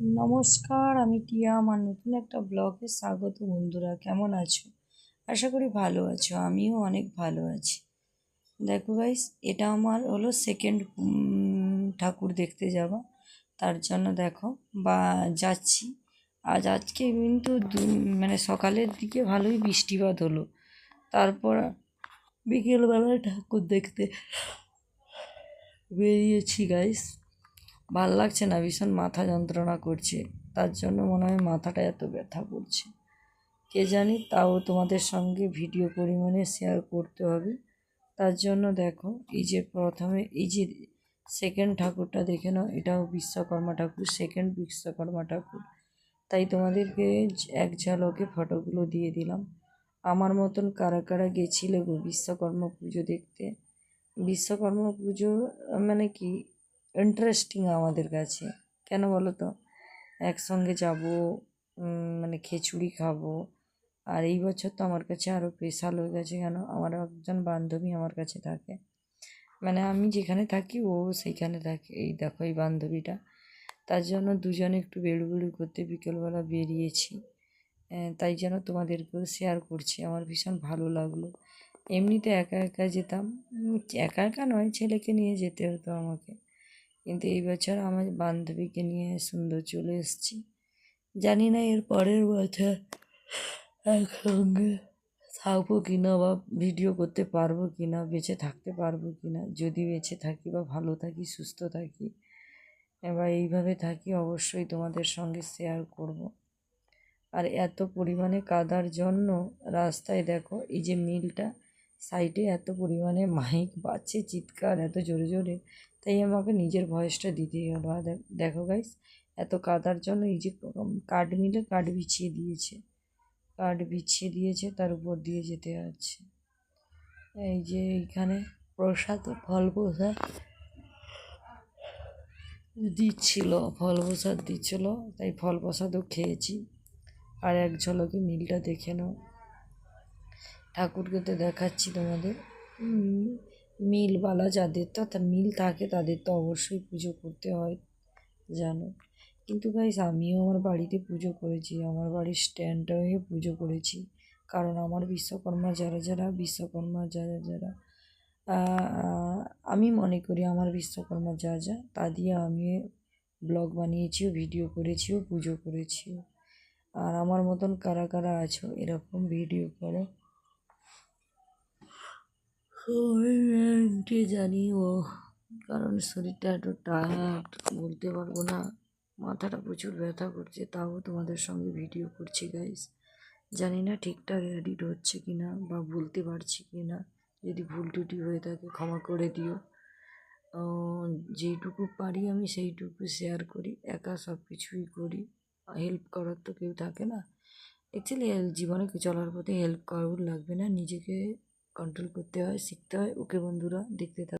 নমস্কার, আমি টিয়া। আমার নতুন একটা ব্লগে স্বাগত বন্ধুরা। কেমন আছো? আশা করি ভালো আছো। আমিও অনেক ভালো আছি। দেখো গাইস এটা আমার হলো সেকেন্ড ঠাকুর দেখতে যাওয়া। তার জন্য দেখো, বা, যাচ্ছি। আজ, আজকে কিন্তু মানে সকালের দিকে ভালোই বৃষ্টিপাত হলো। তারপর বিকেলবেলায় ঠাকুর দেখতে বেরিয়েছি গাইস ভালো লাগছে না, ভীষণ মাথা যন্ত্রণা করছে। তার জন্য মনে হয় মাথাটা এত ব্যথা করছে। কে জানি তাও তোমাদের সঙ্গে ভিডিও পরিমাণে শেয়ার করতে হবে। তার জন্য দেখো, এই যে প্রথমে, এই যে সেকেন্ড ঠাকুরটা দেখে নাও, এটাও বিশ্বকর্মা ঠাকুর সেকেন্ড বিশ্বকর্মা ঠাকুর। তাই তোমাদেরকে এক ঝালকে ফটোগুলো দিয়ে দিলাম। আমার মতন কারা কারা গেছিলে বিশ্বকর্মা পুজো দেখতে? বিশ্বকর্মা পুজো মানে কি ইন্টারেস্টিং আমাদের কাছে। কেন বলো তো একসঙ্গে যাব মানে খিচুড়ি খাব। আর এই বছর তো আমার কাছে আরও স্পেশাল হয়ে গেছে কেন? আমার একজন বান্ধবী আমার কাছে থাকে। মানে আমি যেখানে থাকি, ও সেইখানে থাকে। এই দেখো, এই বান্ধবীটা। তার জন্য দুজনে একটু বেড়ুবেড়ু করতে বিকেলবেলা বেরিয়েছি। তাই যেন তোমাদেরকেও শেয়ার করছি। আমার ভীষণ ভালো লাগল। এমনিতে একা একা যেতাম। একা একা নয়, ছেলেকে নিয়ে যেতে হতো আমাকে। কিন্তু এই বছর আমার বান্ধবীকে নিয়ে সুন্দর চলে এসেছি জানি না এর পরের বছর একসঙ্গে থাকব কি না বা ভিডিও করতে পারব কি না বেঁচে থাকতে পারব কি না যদি বেঁচে থাকি বা ভালো থাকি, সুস্থ থাকি এবার এইভাবে থাকি অবশ্যই তোমাদের সঙ্গে শেয়ার করব। আর এত পরিমাণে কাদার জন্য রাস্তায় দেখো, এই যে মিলটা সাইডে এত পরিমাণে মাইক বাজছে, চিৎকার, এত জোরে জোরে। তাই আমাকে নিজের ভয়েসটা দিতেই হলো। আর দেখো গাইস এত কাদার জন্য এই যে কাঠ মিলে কাঠ বিছিয়ে দিয়েছে। কাঠ বিছিয়ে দিয়েছে, তার উপর দিয়ে যেতে হচ্ছে। এই যে এইখানে প্রসাদ ফল প্রসাদ দিচ্ছিল ফল প্রসাদ দিচ্ছিল। তাই ফল প্রসাদও খেয়েছি। আর এক ঝলকে মিলটা দেখে নাও। ঠাকুরকে তো দেখাচ্ছি তোমাদের। মিলওয়ালা যাদের তো মিল থাকে তাদের তো অবশ্যই পুজো করতে হয়, জানো। কিন্তু গাইস আমিও আমার বাড়িতে পুজো করেছি, আমার বাড়ির স্ট্যান্ডটা হয়ে পুজো করেছি। কারণ আমার বিশ্বকর্মা যারা যারা, বিশ্বকর্মা যারা যারা আমি মনে করি আমার বিশ্বকর্মা যা যা, তা দিয়ে আমি ব্লগ বানিয়েছিও, ভিডিও করেছিও, পুজো করেছিও। আর আমার মতন কারা কারা আছো, এরকম ভিডিও করো। কমেন্টে জানিও কারণ শরীরটা একটু টায়ার্ড বলতে পারব না। মাথাটা প্রচুর ব্যথা করছে, তাও তোমাদের সঙ্গে ভিডিও করছি গাইস জানি না ঠিকঠাক এডিট হচ্ছে কি না বা বলতে পারছি কি না যদি ভুল টুটি হয়ে থাকে, ক্ষমা করে দিও। যেইটুকু পারি আমি সেইটুকু শেয়ার করি, একা সব কিছুই করি। হেল্প করার তো কেউ থাকে না। অ্যাকচুয়ালি জীবনে চলার পথে হেল্প কারোর লাগবে না, নিজেকে কন্ট্রোল করতে হয় শিখতে হয় ওকে বন্ধুরা দেখতে থাকো।